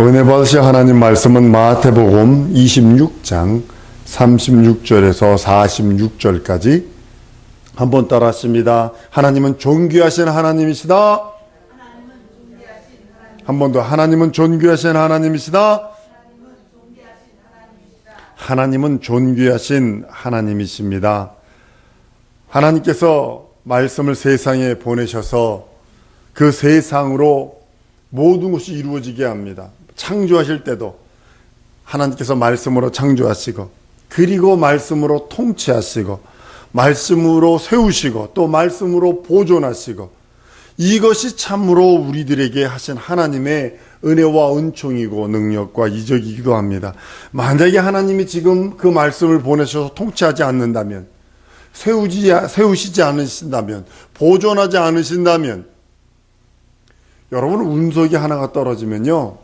은혜 받으실 하나님 말씀은 마태복음 26장 36절에서 46절까지 한번 따라 하십니다. 하나님은 존귀하신 하나님이시다. 한 번 더 하나님은 존귀하신 하나님이시다. 하나님은 존귀하신 하나님이십니다. 하나님께서 말씀을 세상에 보내셔서 그 세상으로 모든 것이 이루어지게 합니다. 창조하실 때도 하나님께서 말씀으로 창조하시고 그리고 말씀으로 통치하시고 말씀으로 세우시고 또 말씀으로 보존하시고 이것이 참으로 우리들에게 하신 하나님의 은혜와 은총이고 능력과 이적이기도 합니다. 만약에 하나님이 지금 그 말씀을 보내셔서 통치하지 않는다면 세우지, 세우시지 않으신다면 보존하지 않으신다면 여러분 운석이 하나가 떨어지면요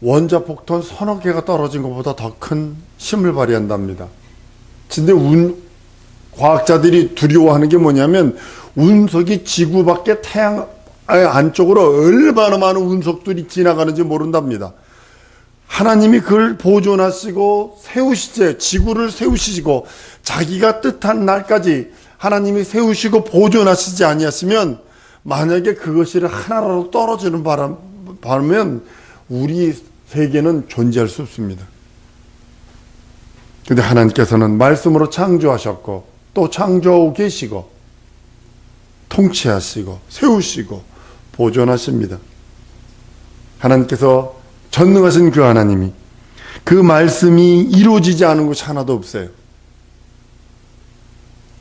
원자 폭탄 서너 개가 떨어진 것보다 더 큰 힘을 발휘한답니다. 근데 운 과학자들이 두려워하는 게 뭐냐면 운석이 지구 밖에 태양 안쪽으로 얼마나 많은 운석들이 지나가는지 모른답니다. 하나님이 그걸 보존하시고 세우시지 지구를 세우시고 자기가 뜻한 날까지 하나님이 세우시고 보존하시지 아니하시면 만약에 그것이 하나라도 떨어지는 바람 바면 우리 세계는 존재할 수 없습니다. 근데 하나님께서는 말씀으로 창조하셨고 또 창조하고 계시고 통치하시고 세우시고 보존하십니다. 하나님께서 전능하신 그 하나님이 그 말씀이 이루어지지 않은 것이 하나도 없어요.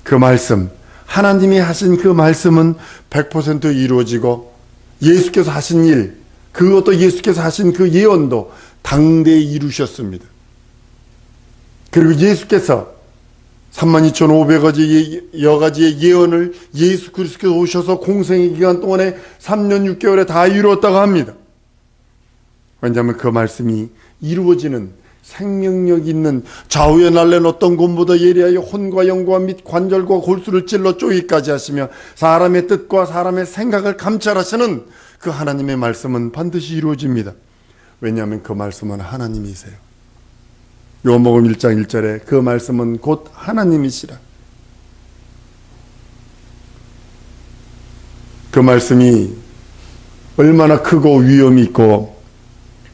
그 말씀, 하나님이 하신 그 말씀은 100% 이루어지고 예수께서 하신 일, 그것도 예수께서 하신 그 예언도 당대에 이루셨습니다. 그리고 예수께서 32,500가지 여가지의 예언을 예수 그리스도께서 오셔서 공생의 기간 동안에 3년 6개월에 다 이루었다고 합니다. 왜냐하면 그 말씀이 이루어지는 생명력 있는 좌우에 날랜 어떤 곰보다 예리하여 혼과 영과 및 관절과 골수를 찔러 쪼이까지 하시며 사람의 뜻과 사람의 생각을 감찰하시는 그 하나님의 말씀은 반드시 이루어집니다. 왜냐하면 그 말씀은 하나님이세요. 요한복음 1장 1절에 그 말씀은 곧 하나님이시라. 그 말씀이 얼마나 크고 위험이 있고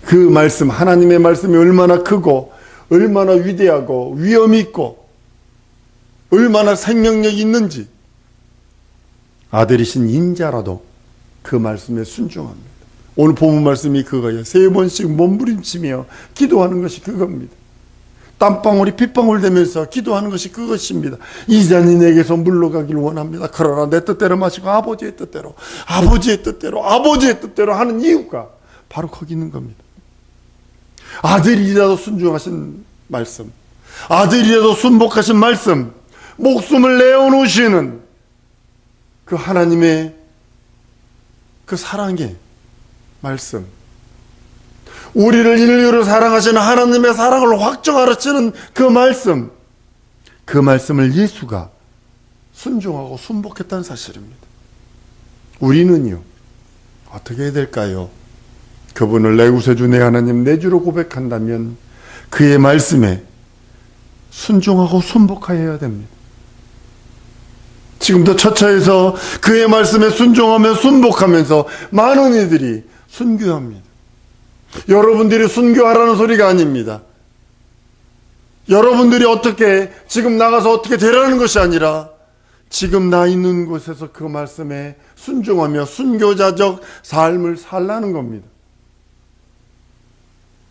그 말씀, 하나님의 말씀이 얼마나 크고, 얼마나 위대하고, 위험이 있고, 얼마나 생명력이 있는지, 아들이신 인자라도 그 말씀에 순종합니다. 오늘 본문 말씀이 그거예요. 세 번씩 몸부림치며 기도하는 것이 그겁니다. 땀방울이 핏방울 되면서 기도하는 것이 그것입니다. 이 잔이 내게서 물러가길 원합니다. 그러나 내 뜻대로 마시고 아버지의 뜻대로, 아버지의 뜻대로, 아버지의 뜻대로 하는 이유가 바로 거기 있는 겁니다. 아들이라도 순종하신 말씀, 아들이라도 순복하신 말씀, 목숨을 내어놓으시는 그 하나님의 그 사랑의 말씀, 우리를 인류를 사랑하시는 하나님의 사랑을 확정하시는 그 말씀, 그 말씀을 예수가 순종하고 순복했다는 사실입니다. 우리는요, 어떻게 해야 될까요? 그분을 내 구세주 내 하나님 내 주로 고백한다면 그의 말씀에 순종하고 순복하여야 됩니다. 지금도 처처에서 그의 말씀에 순종하며 순복하면서 많은 이들이 순교합니다. 여러분들이 순교하라는 소리가 아닙니다. 여러분들이 어떻게 지금 나가서 어떻게 되라는 것이 아니라 지금 나 있는 곳에서 그 말씀에 순종하며 순교자적 삶을 살라는 겁니다.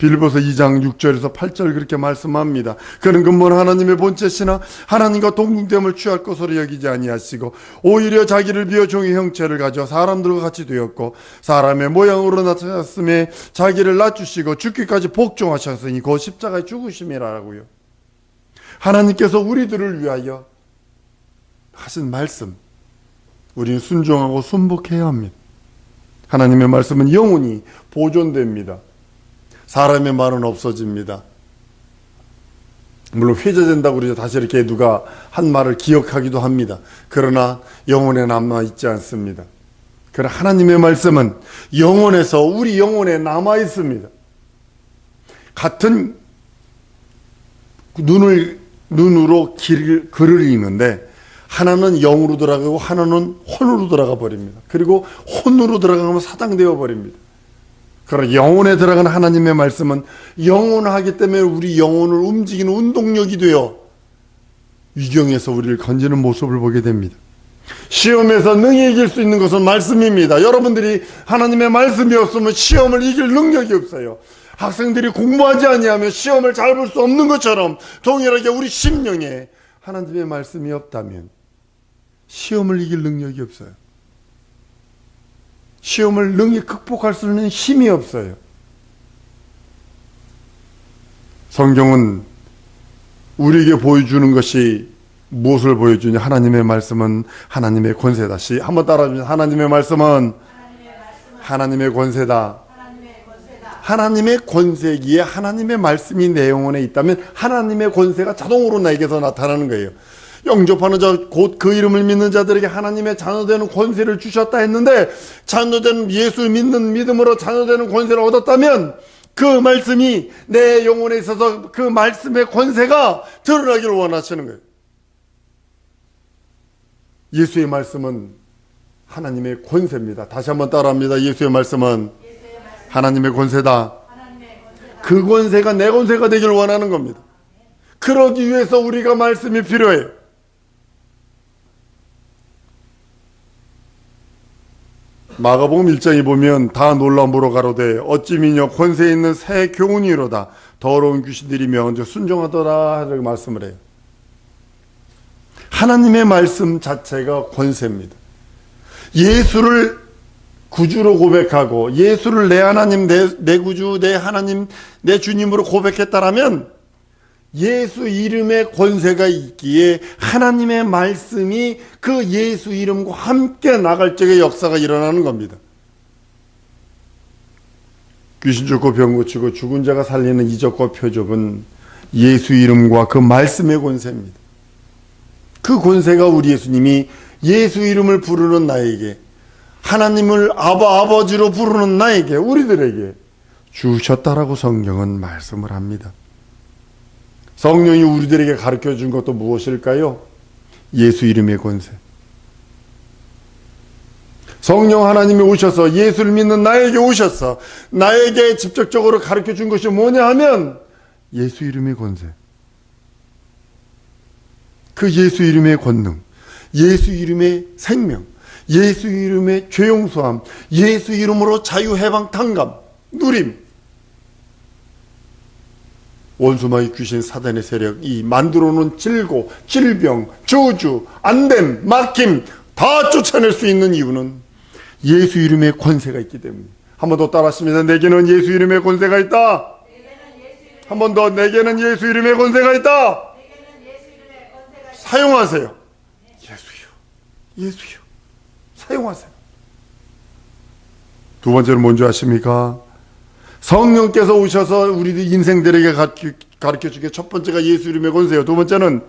빌보서 2장 6절에서 8절 그렇게 말씀합니다. 그는 근본 하나님의 본체시나 하나님과 동등됨을 취할 것으로 여기지 아니하시고 오히려 자기를 비어 종의 형체를 가져 사람들과 같이 되었고 사람의 모양으로 나타났음에 자기를 낮추시고 죽기까지 복종하셨으니 그 십자가의 죽으심이라고요. 하나님께서 우리들을 위하여 하신 말씀 우리는 순종하고 순복해야 합니다. 하나님의 말씀은 영원히 보존됩니다. 사람의 말은 없어집니다. 물론 회자된다고 그러죠. 다시 이렇게 누가 한 말을 기억하기도 합니다. 그러나 영혼에 남아 있지 않습니다. 그러나 하나님의 말씀은 영혼에서 우리 영혼에 남아 있습니다. 같은 눈을 눈으로 길, 글을 읽는데 하나는 영으로 들어가고 하나는 혼으로 들어가 버립니다. 그리고 혼으로 들어가면 사장되어 버립니다. 그러나 영혼에 들어간 하나님의 말씀은 영혼하기 때문에 우리 영혼을 움직이는 운동력이 되어 위경에서 우리를 건지는 모습을 보게 됩니다. 시험에서 능히 이길 수 있는 것은 말씀입니다. 여러분들이 하나님의 말씀이 없으면 시험을 이길 능력이 없어요. 학생들이 공부하지 아니하면 시험을 잘 볼 수 없는 것처럼 동일하게 우리 심령에 하나님의 말씀이 없다면 시험을 이길 능력이 없어요. 시험을 능히 극복할 수 있는 힘이 없어요. 성경은 우리에게 보여주는 것이 무엇을 보여주냐? 하나님의 말씀은 하나님의 권세다. 시 한번 따라주세요. 하나님의 말씀은 하나님의 권세다. 하나님의 권세기에 하나님의 말씀이 내 영혼에 있다면 하나님의 권세가 자동으로 나에게서 나타나는 거예요. 영접하는 자 곧 그 이름을 믿는 자들에게 하나님의 자녀되는 권세를 주셨다 했는데 자녀되는 예수 믿는 믿음으로 자녀되는 권세를 얻었다면 그 말씀이 내 영혼에 있어서 그 말씀의 권세가 드러나기를 원하시는 거예요. 예수의 말씀은 하나님의 권세입니다. 다시 한번 따라합니다. 예수의 말씀은 하나님의 권세다. 그 권세가 내 권세가 되길 원하는 겁니다. 그러기 위해서 우리가 말씀이 필요해요. 마가복음 1장에 보면 다 놀라므로 가로되 어찌 미녀 권세 있는 새 교훈이로다 더러운 귀신들이 명언 순종하더라 하고 말씀을 해요. 하나님의 말씀 자체가 권세입니다. 예수를 구주로 고백하고 예수를 내 하나님, 내, 내 구주, 내 하나님, 내 주님으로 고백했다라면 예수 이름의 권세가 있기에 하나님의 말씀이 그 예수 이름과 함께 나갈 적에 역사가 일어나는 겁니다. 귀신 쫓고 병 고치고 죽은 자가 살리는 이적과 표적은 예수 이름과 그 말씀의 권세입니다. 그 권세가 우리 예수님이 예수 이름을 부르는 나에게 하나님을 아바 아버지로 부르는 나에게 우리들에게 주셨다라고 성경은 말씀을 합니다. 성령이 우리들에게 가르쳐 준 것도 무엇일까요? 예수 이름의 권세. 성령 하나님이 오셔서 예수를 믿는 나에게 오셔서 나에게 직접적으로 가르쳐 준 것이 뭐냐 하면 예수 이름의 권세. 그 예수 이름의 권능, 예수 이름의 생명, 예수 이름의 죄용서함, 예수 이름으로 자유해방 탕감, 누림. 원수마귀 귀신 사단의 세력 이 만들어 놓은 질고, 질병, 저주, 안됨, 막힘 다 쫓아낼 수 있는 이유는 예수 이름의 권세가 있기 때문에. 한 번 더 따라하십니다. 내게는 예수 이름의 권세가 있다. 한 번 더 내게는 예수 이름의 권세가 있다. 사용하세요. 예수요. 예수요. 사용하세요. 두 번째는 뭔지 아십니까? 성령께서 오셔서 우리 인생들에게 가르쳐 주게 첫 번째가 예수 이름의 권세요. 두 번째는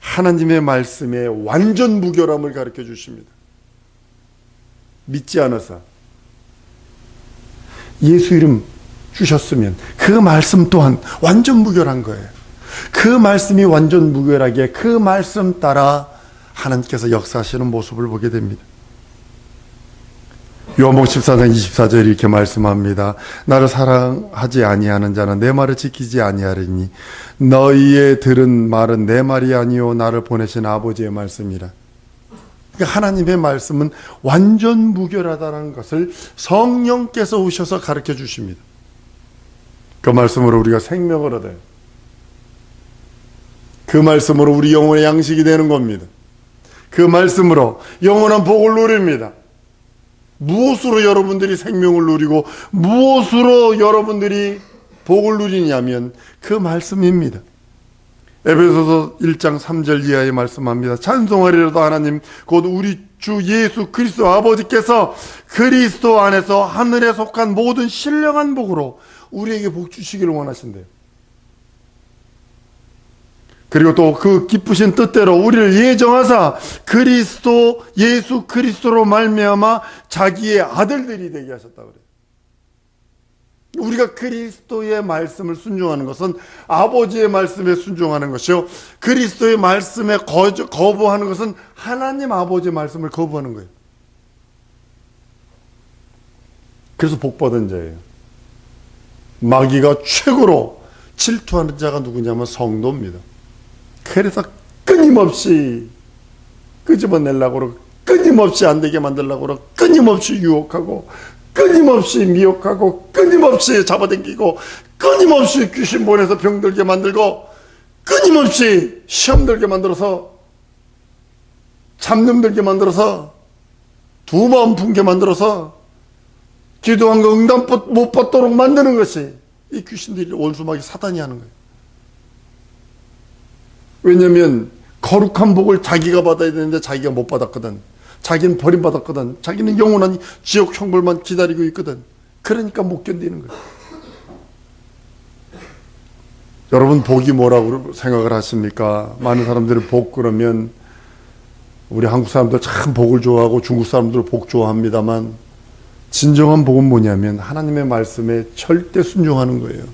하나님의 말씀의 완전 무결함을 가르쳐 주십니다. 믿지 않아서 예수 이름 주셨으면 그 말씀 또한 완전 무결한 거예요. 그 말씀이 완전 무결하게 그 말씀 따라 하나님께서 역사하시는 모습을 보게 됩니다. 요한복 14장 24절 이렇게 말씀합니다. 나를 사랑하지 아니하는 자는 내 말을 지키지 아니하리니 너희의 들은 말은 내 말이 아니요 나를 보내신 아버지의 말씀이라. 그러니까 하나님의 말씀은 완전 무결하다는 것을 성령께서 오셔서 가르쳐 주십니다. 그 말씀으로 우리가 생명을 얻어요. 그 말씀으로 우리 영혼의 양식이 되는 겁니다. 그 말씀으로 영원한 복을 누립니다. 무엇으로 여러분들이 생명을 누리고 무엇으로 여러분들이 복을 누리냐면 그 말씀입니다. 에베소서 1장 3절 이하에 말씀합니다. 찬송하리라도 하나님 곧 우리 주 예수 그리스도 아버지께서 그리스도 안에서 하늘에 속한 모든 신령한 복으로 우리에게 복 주시기를 원하신대요. 그리고 또 그 기쁘신 뜻대로 우리를 예정하사 그리스도 예수 그리스도로 말미암아 자기의 아들들이 되게 하셨다 그래요. 우리가 그리스도의 말씀을 순종하는 것은 아버지의 말씀에 순종하는 것이요. 그리스도의 말씀에 거부하는 것은 하나님 아버지의 말씀을 거부하는 거예요. 그래서 복받은 자예요. 마귀가 최고로 질투하는 자가 누구냐면 성도입니다. 그래서 끊임없이 끄집어내려고 끊임없이 안 되게 만들려고 끊임없이 유혹하고 끊임없이 미혹하고 끊임없이 잡아당기고 끊임없이 귀신 보내서 병들게 만들고 끊임없이 시험 들게 만들어서 잡념 들게 만들어서 두 마음 품게 만들어서 기도한 거 응답 못 받도록 만드는 것이 이 귀신들이 원수막이 사단이 하는 거예요. 왜냐면 거룩한 복을 자기가 받아야 되는데 자기가 못 받았거든. 자기는 버림받았거든. 자기는 영원한 지옥 형벌만 기다리고 있거든. 그러니까 못 견디는 거예요. 여러분 복이 뭐라고 생각을 하십니까? 많은 사람들이 복 그러면 우리 한국 사람들 참 복을 좋아하고 중국 사람들 복 좋아합니다만 진정한 복은 뭐냐면 하나님의 말씀에 절대 순종하는 거예요.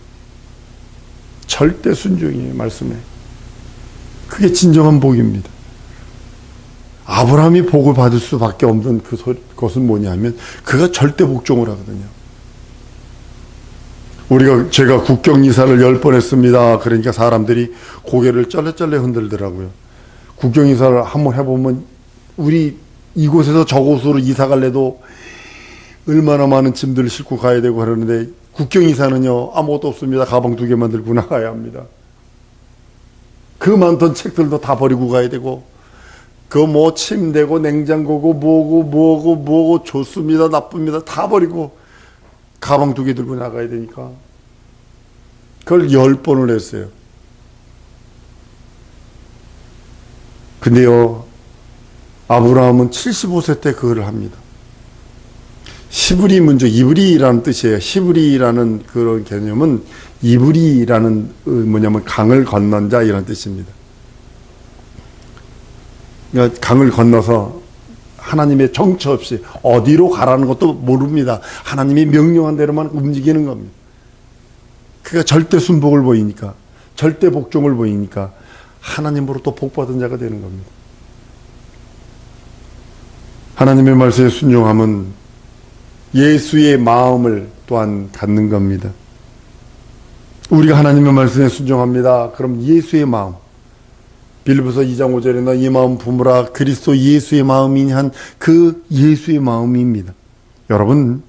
절대 순종이에요, 말씀에. 그게 진정한 복입니다. 아브라함이 복을 받을 수밖에 없는 그 소, 것은 뭐냐면 그가 절대 복종을 하거든요. 우리가 제가 국경 이사를 열 번 했습니다. 그러니까 사람들이 고개를 쩔레쩔레 흔들더라고요. 국경 이사를 한번 해보면 우리 이곳에서 저곳으로 이사 갈래도 얼마나 많은 짐들을 싣고 가야 되고 그러는데 국경 이사는요 아무것도 없습니다. 가방 두 개만 들고 나가야 합니다. 그 많던 책들도 다 버리고 가야 되고 그 뭐 침대고 냉장고고 뭐고 뭐고 뭐고 좋습니다 나쁩니다 다 버리고 가방 두 개 들고 나가야 되니까 그걸 열 번을 했어요. 근데요 아브라함은 75세 때 그거를 합니다. 히브리 문제, 이브리라는 뜻이에요. 히브리라는 그런 개념은 이브리라는 어, 뭐냐면 강을 건넌 자 이런 뜻입니다. 그러니까 강을 건너서 하나님의 정처 없이 어디로 가라는 것도 모릅니다. 하나님이 명령한 대로만 움직이는 겁니다. 그가 절대 순복을 보이니까, 절대 복종을 보이니까 하나님으로 또 복받은 자가 되는 겁니다. 하나님의 말씀에 순종함은 예수의 마음을 또한 갖는 겁니다. 우리가 하나님의 말씀에 순종합니다. 그럼 예수의 마음. 빌리보서 2장 5절에 너이 마음 품으라 그리스도 예수의 마음이니 한 그 예수의 마음입니다. 여러분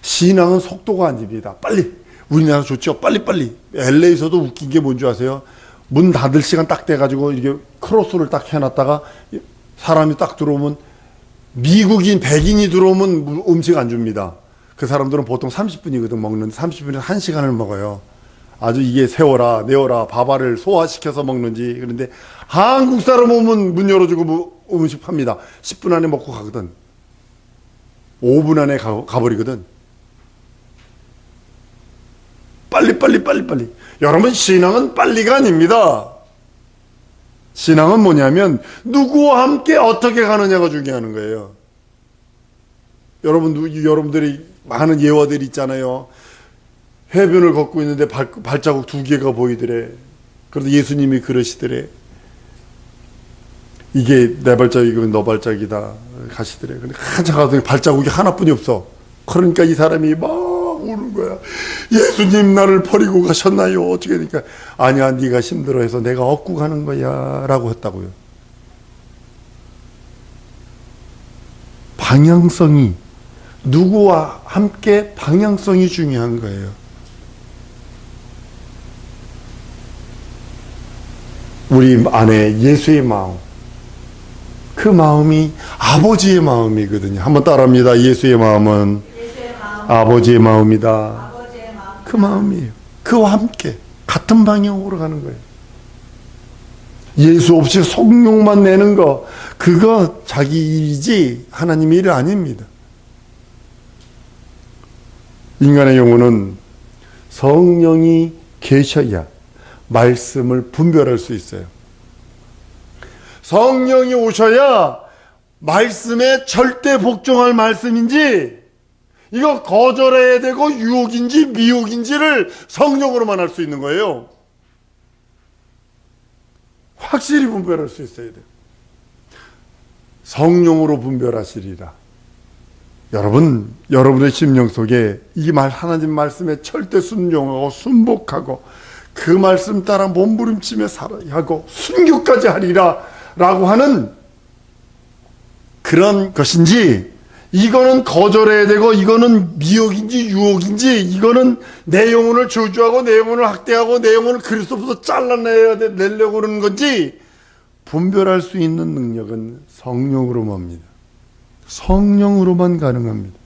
신앙은 속도가 아닙니다. 빨리 우리나라 좋죠. 빨리 빨리. LA에서도 웃긴 게 뭔지 아세요? 문 닫을 시간 딱 돼가지고 이렇게 크로스를 딱 해놨다가 사람이 딱 들어오면 미국인 백인이 들어오면 음식 안 줍니다. 그 사람들은 보통 30분이거든 먹는데 30분에 1시간을 먹어요. 아주 이게 세워라 내워라 밥알을 소화시켜서 먹는지 그런데 한국 사람 오면 문 열어주고 뭐 음식 팝니다. 10분 안에 먹고 가거든. 5분 안에 가, 가버리거든. 빨리 빨리 빨리 빨리. 여러분 신앙은 빨리가 아닙니다. 신앙은 뭐냐면 누구와 함께 어떻게 가느냐가 중요한 거예요. 여러분 여러분들이 많은 예화들이 있잖아요. 해변을 걷고 있는데 발, 발자국 두 개가 보이더래. 그래도 예수님이 그러시더래. 이게 내 발자국이고 너 발자국이다. 가시더래. 근데 한참 가더니 발자국이 하나뿐이 없어. 그러니까 이 사람이 막 우는 거야. 예수님 나를 버리고 가셨나요? 어떻게 되니까 아니야 네가 힘들어해서 내가 얻고 가는 거야 라고 했다고요. 방향성이 누구와 함께 방향성이 중요한 거예요. 우리 안에 예수의 마음. 그 마음이 아버지의 마음이거든요. 한번 따라합니다. 예수의 마음은 아버지의 마음이다. 그 마음이에요. 그와 함께 같은 방향으로 가는 거예요. 예수 없이 성령만 내는 거, 그거 자기 일이지 하나님 일 아닙니다. 인간의 영혼은 성령이 계셔야 말씀을 분별할 수 있어요. 성령이 오셔야 말씀에 절대 복종할 말씀인지 이거 거절해야 되고 유혹인지 미혹인지를 성령으로만 알수 있는 거예요. 확실히 분별할 수 있어야 돼요. 성령으로 분별하시리라. 여러분, 여러분의 심령 속에 이 말 하나님 말씀에 절대 순종하고 순복하고 그 말씀 따라 몸부림치며 살아야 하고 순교까지 하리라 라고 하는 그런 것인지 이거는 거절해야 되고 이거는 미혹인지 유혹인지 이거는 내 영혼을 저주하고 내 영혼을 학대하고 내 영혼을 그리스도부터 잘라내야 돼, 내려고 그러는 건지 분별할 수 있는 능력은 성령으로만입니다. 성령으로만 가능합니다.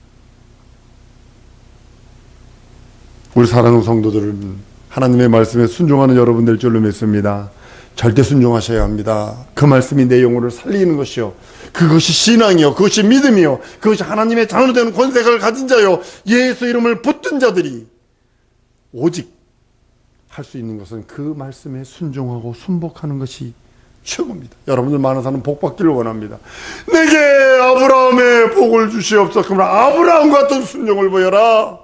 우리 사랑하는 성도들은 하나님의 말씀에 순종하는 여러분 될 줄로 믿습니다. 절대 순종하셔야 합니다. 그 말씀이 내 영혼을 살리는 것이요. 그것이 신앙이요. 그것이 믿음이요. 그것이 하나님의 자녀 되는 권세를 가진 자요. 예수 이름을 붙든 자들이 오직 할 수 있는 것은 그 말씀에 순종하고 순복하는 것이 최고입니다. 여러분들 많은 사람 복 받기를 원합니다. 내게 아브라함의 복을 주시옵소서. 그러면 아브라함 같은 순종을 보여라.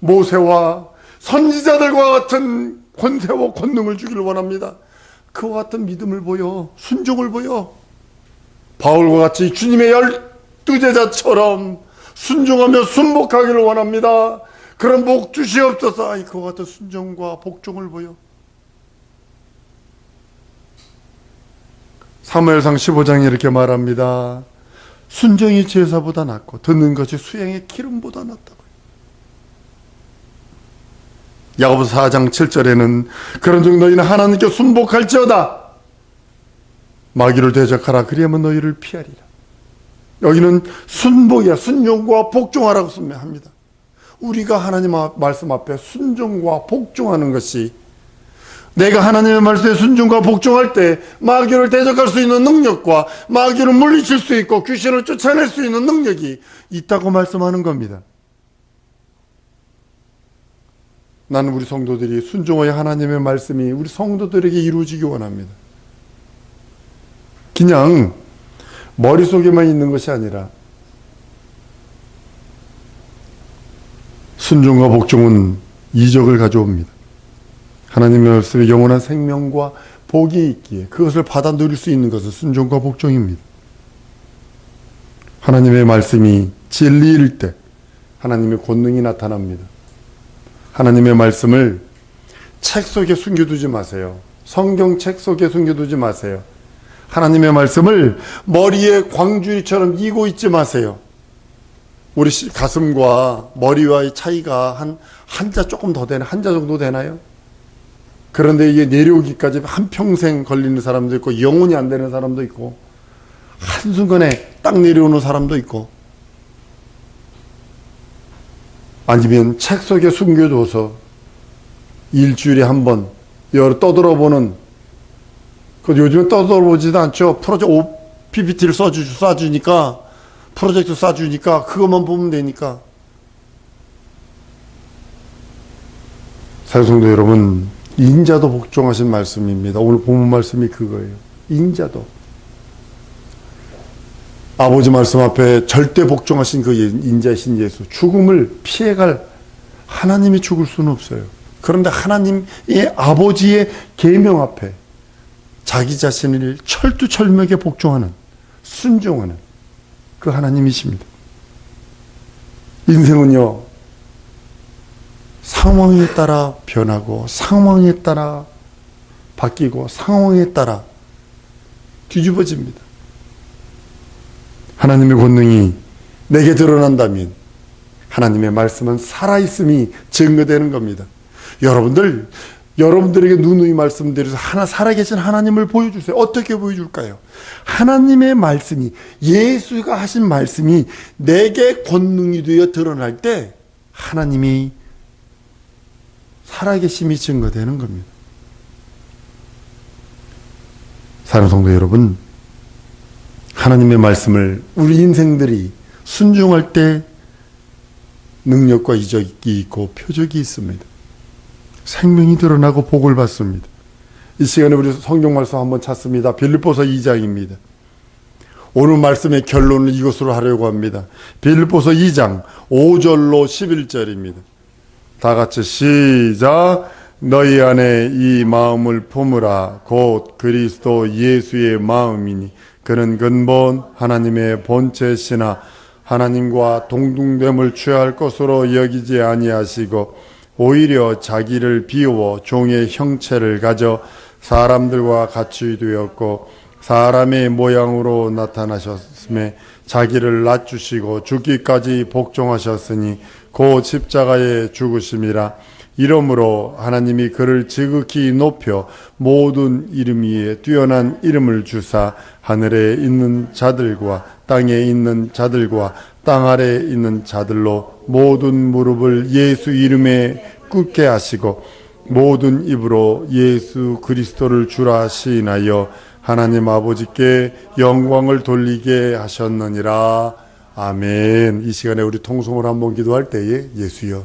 모세와 선지자들과 같은 권세와 권능을 주기를 원합니다. 그와 같은 믿음을 보여 순종을 보여 바울과 같이 주님의 열두 제자처럼 순종하며 순복하기를 원합니다. 그런 복 주시옵소서. 아이 그와 같은 순종과 복종을 보여. 사무엘상 15장에 이렇게 말합니다. 순종이 제사보다 낫고 듣는 것이 수양의 기름보다 낫다고. 야고보서 4장 7절에는 그런 중 너희는 하나님께 순복할지어다. 마귀를 대적하라 그리하면 너희를 피하리라. 여기는 순복이야. 순종과 복종하라고 합니다. 우리가 하나님 말씀 앞에 순종과 복종하는 것이 내가 하나님의 말씀에 순종과 복종할 때 마귀를 대적할 수 있는 능력과 마귀를 물리칠 수 있고 귀신을 쫓아낼 수 있는 능력이 있다고 말씀하는 겁니다. 나는 우리 성도들이 순종하여 하나님의 말씀이 우리 성도들에게 이루어지기 원합니다. 그냥 머릿속에만 있는 것이 아니라 순종과 복종은 이적을 가져옵니다. 하나님의 말씀에 영원한 생명과 복이 있기에 그것을 받아 누릴 수 있는 것은 순종과 복종입니다. 하나님의 말씀이 진리일 때 하나님의 권능이 나타납니다. 하나님의 말씀을 책 속에 숨겨두지 마세요. 성경책 속에 숨겨두지 마세요. 하나님의 말씀을 머리에 광주리처럼 이고 있지 마세요. 우리 가슴과 머리와의 차이가 한 한자 조금 더 되나 한자 정도 되나요? 그런데 이게 내려오기까지 한 평생 걸리는 사람도 있고 영혼이 안 되는 사람도 있고 한순간에 딱 내려오는 사람도 있고 아니면 책 속에 숨겨둬서 일주일에 한 번 여러 떠들어보는 그 요즘에 떠들어보지도 않죠. 프로젝트 오 PPT를 써주, 쏴주니까 프로젝트 쏴주니까 그것만 보면 되니까 사성도 여러분 인자도 복종하신 말씀입니다. 오늘 본문 말씀이 그거예요. 인자도 아버지 말씀 앞에 절대 복종하신 그 인자신 예수 죽음을 피해갈 하나님이 죽을 수는 없어요. 그런데 하나님의 아버지의 계명 앞에 자기 자신을 철두철미하게 복종하는 순종하는 그 하나님이십니다. 인생은요 상황에 따라 변하고 상황에 따라 바뀌고 상황에 따라 뒤집어집니다. 하나님의 권능이 내게 드러난다면 하나님의 말씀은 살아있음이 증거되는 겁니다. 여러분들, 여러분들에게 누누이 말씀드려서 하나 살아계신 하나님을 보여주세요. 어떻게 보여줄까요? 하나님의 말씀이, 예수가 하신 말씀이 내게 권능이 되어 드러날 때 하나님이 살아계심이 증거되는 겁니다. 사랑 성도 여러분, 하나님의 말씀을 우리 인생들이 순종할 때 능력과 이적이 있고 표적이 있습니다. 생명이 드러나고 복을 받습니다. 이 시간에 우리 성경 말씀 한번 찾습니다. 빌립보서 2장입니다. 오늘 말씀의 결론을 이것으로 하려고 합니다. 빌립보서 2장 5절로 11절입니다. 다 같이 시작. 너희 안에 이 마음을 품으라. 곧 그리스도 예수의 마음이니 그는 근본 하나님의 본체시나 하나님과 동등됨을 취할 것으로 여기지 아니하시고 오히려 자기를 비우어 종의 형체를 가져 사람들과 같이 되었고 사람의 모양으로 나타나셨음에 자기를 낮추시고 죽기까지 복종하셨으니 고 십자가에 죽으심이라 이러므로 하나님이 그를 지극히 높여 모든 이름 위에 뛰어난 이름을 주사 하늘에 있는 자들과 땅에 있는 자들과 땅 아래에 있는 자들로 모든 무릎을 예수 이름에 꿇게 하시고 모든 입으로 예수 그리스도를 주라 시인하여 하나님 아버지께 영광을 돌리게 하셨느니라. 아멘. 이 시간에 우리 통성을 한번 기도할 때에 예수여.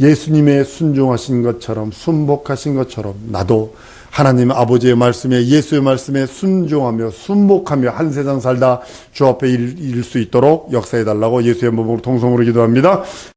예수님의 순종하신 것처럼 순복하신 것처럼 나도 하나님 아버지의 말씀에 예수의 말씀에 순종하며 순복하며 한 세상 살다 주 앞에 이를 수 있도록 역사해 달라고 예수의 몸으로 통성으로 기도합니다.